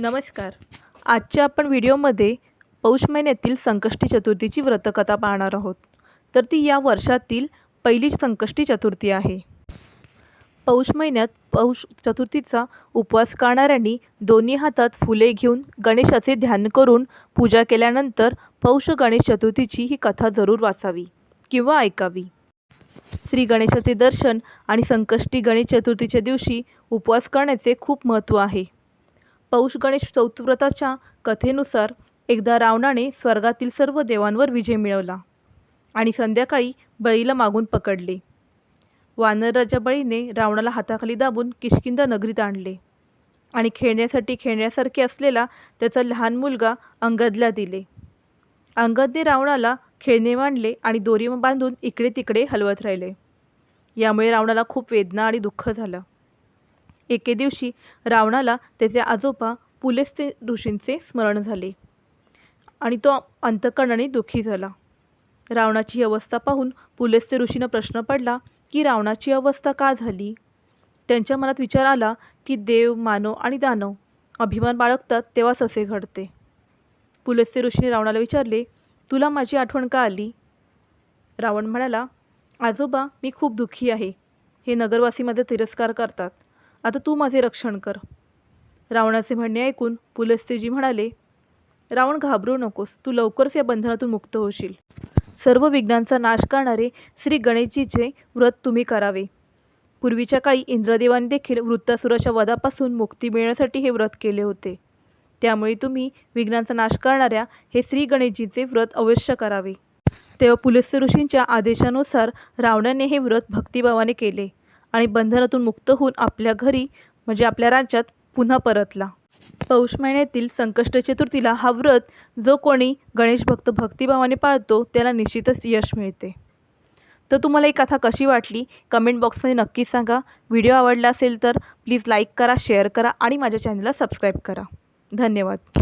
नमस्कार. आजच्या आपण व्हिडिओमध्ये पौष महिन्यातील संकष्टी चतुर्थीची व्रतकथा पाहणार आहोत. तर ती या वर्षातील पहिली संकष्टी चतुर्थी आहे. पौष महिन्यात पौष चतुर्थीचा उपवास करणाऱ्यांनी दोन्ही हातात फुले घेऊन गणेशाचे ध्यान करून पूजा केल्यानंतर पौष गणेश चतुर्थीची ही कथा जरूर वाचावी किंवा ऐकावी. श्री गणेशाचे दर्शन आणि संकष्टी गणेश चतुर्थीच्या दिवशी उपवास करण्याचे खूप महत्त्व आहे. पौष गणेश चौथव्रताच्या कथेनुसार एकदा रावणाने स्वर्गातील सर्व देवांवर विजय मिळवला आणि संध्याकाळी बळीला मागून पकडले. वानरराजा बळीने रावणाला हाताखाली दाबून किशकिंदा नगरीत आणले आणि खेळण्यासाठी खेळण्यासारखे असलेला त्याचा लहान मुलगा अंगदला दिले. अंगदने रावणाला खेळणे मांडले आणि दोरी बांधून इकडे तिकडे हलवत राहिले. यामुळे रावणाला खूप वेदना आणि दुःख झालं. एके दिवशी रावणाला त्याचे आजोबा पुलेस्ते ऋषींचे स्मरण झाले. आणि तो अंतकरणाने दुःखी झाला. रावणाची अवस्था पाहून पुलेस्ते ऋषीनं प्रश्न पडला की रावणाची अवस्था का झाली? त्यांच्या मनात विचार आला की देव मानव आणि दानव अभिमान बाळगतात तेव्हाच असे घडते. पुलेस्ते ऋषीने रावणाला विचारले तुला माझी आठवण का आली? रावण म्हणाला आजोबा मी खूप दुःखी आहे. हे नगरवासी तिरस्कार करतात. आता तू माझे रक्षण कर. रावणाचे म्हणणे ऐकून पुलस्तेजी म्हणाले रावण घाबरू नकोस तू लवकरच या बंधनातून मुक्त होशील. सर्व विघ्नांचा नाश करणारे श्री गणेशजीचे व्रत तुम्ही करावे. पूर्वीच्या काळी इंद्रदेवाने देखील वृत्तासुराच्या वधापासून मुक्ती मिळण्यासाठी हे व्रत केले होते. त्यामुळे तुम्ही विघ्नांचा नाश करणाऱ्या हे श्री गणेशजीचे व्रत अवश्य करावे. तेव्हा पुलस्य ऋषींच्या आदेशानुसार रावणाने हे व्रत भक्तिभावाने केले. आणि बंधनातून मुक्त होऊन आपल्या घरी म्हणजे आपल्या राज्यात पुन्हा परतला. पौष महिन्यातील संकष्ट चतुर्थीला हा व्रत जो कोणी गणेश भक्त भक्तिभावाने पाळतो त्याला निश्चितच यश मिळते. तर तुम्हाला ही कथा कशी वाटली? कमेंट बॉक्समध्ये नक्की सांगा. व्हिडिओ आवडला असेल तर प्लीज लाईक करा शेअर करा आणि माझ्या चॅनलला सबस्क्राईब करा. धन्यवाद.